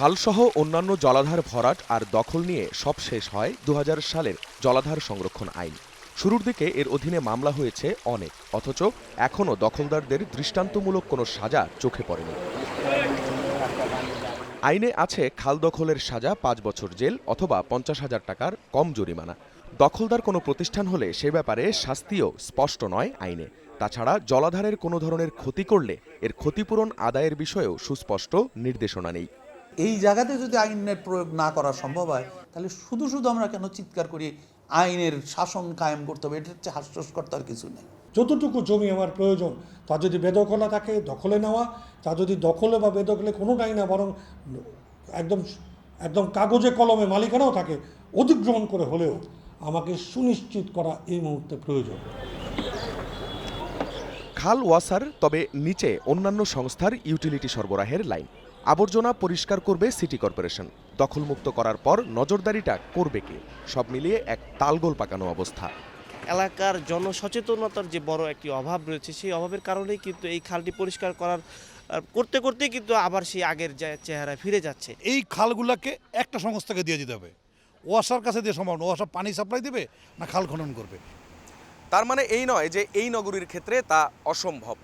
খালসহ অন্যান্য জলাধার ভরাট আর দখল নিয়ে সব শেষ হয় দু হাজার সালের জলাধার সংরক্ষণ আইন। শুরুর দিকে এর অধীনে মামলা হয়েছে অনেক, অথচ এখনও দখলদারদের দৃষ্টান্তমূলক কোনো সাজা চোখে পড়েনি। আইনে আছে খাল দখলের সাজা, পাঁচ বছর জেল অথবা পঞ্চাশ হাজার টাকার কম জরিমানা। দখলদার কোনো প্রতিষ্ঠান হলে সে ব্যাপারে শাস্তিও স্পষ্ট নয় আইনে। তাছাড়া জলাধারের কোনো ধরনের ক্ষতি করলে এর ক্ষতিপূরণ আদায়ের বিষয়েও সুস্পষ্ট নির্দেশনা নেই। এই জায়গাতে যদি আইনের প্রয়োগ না করা সম্ভব হয় তাহলে শুধু শুধু আমরা কেন চিৎকার করি আইনের শাসন কায়েম করতে হবে এটা হচ্ছে হাস্যস্কর্তার কিছু নেই। যতটুকু জমি আমার প্রয়োজন তা যদি বেদখলা থাকে দখলে নেওয়া তা যদি দখলে বা বেদখলে কোনোটাই না বরং একদম একদম কাগজে কলমে মালিকানাও থাকে অধিগ্রহণ করে হলেও আমাকে সুনিশ্চিত করা এই মুহূর্তে প্রয়োজন। খাল ওয়াসার তবে নিচে অন্যান্য সংস্থার ইউটিলিটি সরবরাহের লাইন। আবর্জনা পরিষ্কার করবে সিটি কর্পোরেশন। দখলমুক্ত করার পর নজরদারিটা করবে কে? সব মিলিয়ে এক তালগোল পাকানো অবস্থা। এলাকার জনসচেতনতার যে বড় একটি অভাব রয়েছে সেই অভাবের কারণেই কিন্তু এই খালটি পরিষ্কার করার করতে করতে কিন্তু আবার সেই আগের যে- চেহারায় ফিরে যাচ্ছে। এই খালগুলাকে একটা সংস্থাকে দিয়ে দিতে হবে। ওয়াসার কাছে দিয়ে সম্ভব না। ওয়াসা পানি সাপ্লাই দেবে না খাল খনন করবে? তার মানে এই নয় যে এই নগরীর ক্ষেত্রে তা অসম্ভব।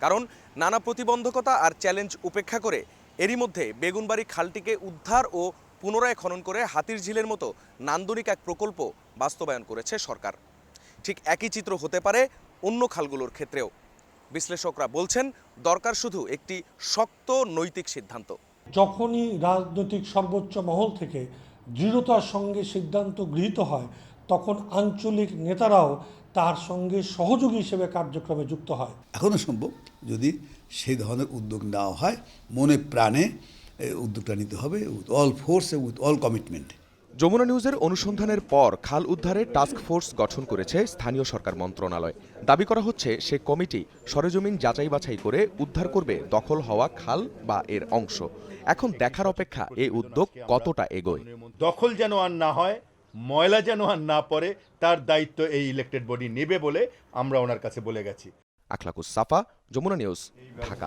কারণ নানা প্রতিবন্ধকতা আর চ্যালেঞ্জ উপেক্ষা করে এরই মধ্যে বেগুনবাড়ি খালটিকে উদ্ধার ও পুনরায় খনন করে হাতির ঝিলের মতো নান্দনিক এক প্রকল্প বাস্তবায়ন করেছে সরকার। ঠিক একই চিত্র হতে পারে অন্য খালগুলোর ক্ষেত্রেও। বিশ্লেষকরা বলছেন, দরকার শুধু একটি শক্ত নৈতিক সিদ্ধান্ত। যখনই রাজনৈতিক সর্বোচ্চ মহল থেকে দৃঢ়তার সঙ্গে সিদ্ধান্ত গৃহীত হয় তখন আঞ্চলিক নেতারাও তার সঙ্গে সহযোগী হিসেবে কার্যক্রমে যুক্ত হয়। এখনও সম্ভব যদি সেই ধরনের উদ্যোগ নেওয়া হয় মনে প্রাণে উদ্যোগটা নিতে হবে with all force with all commitment Jamuna নিউজের অনুসন্ধানের পর খাল উদ্ধারে টাস্ক ফোর্স গঠন করেছে স্থানীয় সরকার মন্ত্রণালয়। দাবি করা হচ্ছে সে কমিটি সরেজমিন যাচাই বাছাই করে উদ্ধার করবে দখল হওয়া খাল বা এর অংশ। এখন দেখার অপেক্ষা এই উদ্যোগ কতটা এগোয়? দখল যেন আর না হয় ময়লা যেন আর না পড়ে তার দায়িত্ব এই ইলেকটেড বডি নেবে বলে আমরা ওনার কাছে বলে গেছি। আখলাকুস সাফা যমুনা নিউজ ঢাকা।